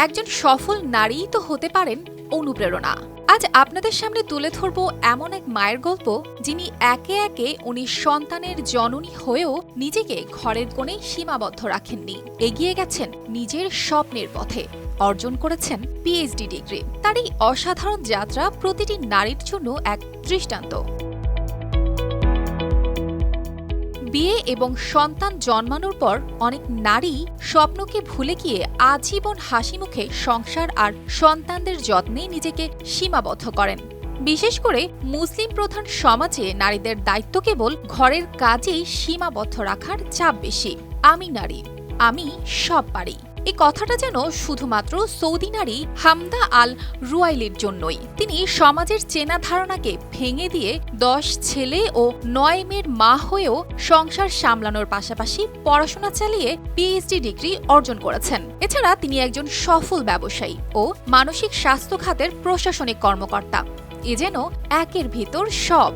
একজন সফল নারীই তো হতে পারেন অনুপ্রেরণা। আজ আপনাদের সামনে তুলে ধরব এমন এক মায়ের গল্প যিনি একে একে উনি সন্তানের জননী হয়েও নিজেকে ঘরের কোণে সীমাবদ্ধ রাখেননি। এগিয়ে গেছেন নিজের স্বপ্নের পথে। অর্জন করেছেন পিএইচডি ডিগ্রি। তার এই অসাধারণ যাত্রা প্রতিটি নারীর জন্য এক দৃষ্টান্ত। বিয়ে এবং সন্তান জন্মানোর পর অনেক নারী স্বপ্নকে ভুলে গিয়ে আজীবন হাসি মুখে সংসার আর সন্তানদের যত্নে নিজেকে সীমাবদ্ধ করেন। বিশেষ করে মুসলিম প্রধান সমাজে নারীদের দায়িত্ব কেবল ঘরের কাজেই সীমাবদ্ধ রাখার চাপ বেশি। আমি নারী, আমি সব পারি। এই কথাটা যেন শুধুমাত্র সৌদি নারী হামদা আল রুয়াইলের জন্যই। তিনি সমাজের চেনা ধারণাকে ভেঙে দিয়ে দশ ছেলে ও নয় মেয়ের মা হয়েও সংসার সামলানোর পাশাপাশি পড়াশোনা চালিয়ে পিএইচডি ডিগ্রি অর্জন করেছেন। এছাড়া তিনি একজন সফল ব্যবসায়ী ও মানসিক স্বাস্থ্য খাতের প্রশাসনিক কর্মকর্তা। এ যেন একের ভিতর সব।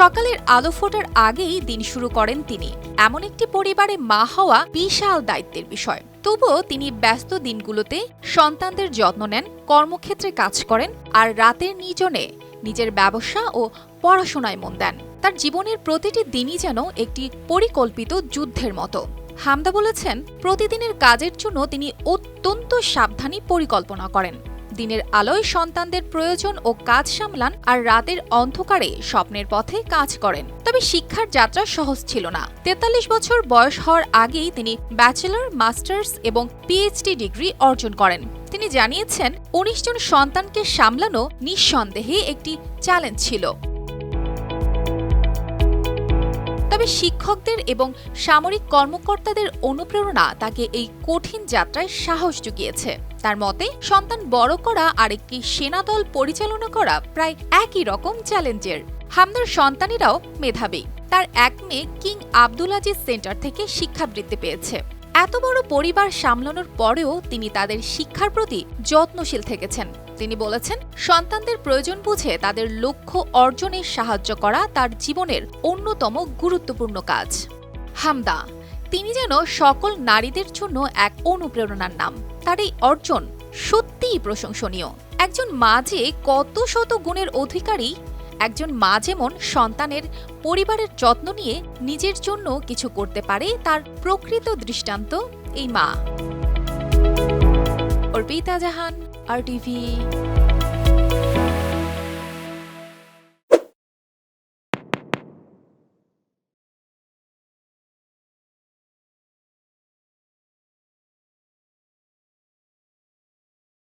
সকালের আলো ফোটার আগেই দিন শুরু করেন তিনি। এমন একটি পরিবারে মা হওয়া বিশাল দায়িত্বের বিষয়। তবুও তিনি ব্যস্ত দিনগুলোতে সন্তানদের যত্ন নেন, কর্মক্ষেত্রে কাজ করেন আর রাতের নিজনে নিজের ব্যবসা ও পড়াশোনায় মন দেন। তার জীবনের প্রতিটি দিনই যেন একটি পরিকল্পিত যুদ্ধের মতো। হামদা বলেছেন, প্রতিদিনের কাজের জন্য তিনি অত্যন্ত সাবধানী পরিকল্পনা করেন। দিনের আলোয় সন্তানদের প্রয়োজন ও কাজ সামলান আর রাতের অন্ধকারে স্বপ্নের পথে কাজ করেন। তবে শিক্ষার যাত্রা সহজ ছিল না। তেতাল্লিশ বছর বয়স হওয়ার আগেই তিনি ব্যাচেলর, মাস্টার্স এবং পিএইচডি ডিগ্রি অর্জন করেন। তিনি জানিয়েছেন, উনিশ জন সন্তানকে সামলানো নিঃসন্দেহে একটি চ্যালেঞ্জ ছিল। তবে শিক্ষকদের এবং সামরিক কর্মকর্তাদের অনুপ্রেরণা তাকে এই কঠিন যাত্রায় সাহস জুগিয়েছে। তার মতে, সন্তান বড় করা আর একটি সেনাদল পরিচালনা করা প্রায় একই রকম চ্যালেঞ্জের। হামদার সন্তানেরাও মেধাবী। তার এক মেয়ে কিং আব্দুল আজিজ সেন্টার থেকে শিক্ষাবৃত্তি পেয়েছে। এত বড় পরিবার সামলানোর পরেও তিনি তাদের শিক্ষার প্রতি যত্নশীল থেকেছেন। তিনি বলেছেন, সন্তানদের প্রয়োজন বুঝে তাদের লক্ষ্য অর্জনে সাহায্য করা তার জীবনের অন্যতম গুরুত্বপূর্ণ কাজ। হামদা, তিনি যেন সকল নারীদের জন্য এক অনুপ্রেরণার নাম। তার এই অর্জন সত্যিই প্রশংসনীয়। একজন মা যে কত শত গুণের অধিকারী একজন মা যেমন সন্তানের পরিবারের যত্ন নিয়ে নিজের জন্য কিছু করতে পারে, তার প্রকৃত দৃষ্টান্ত এই মা। Arpita Jahan, R TV.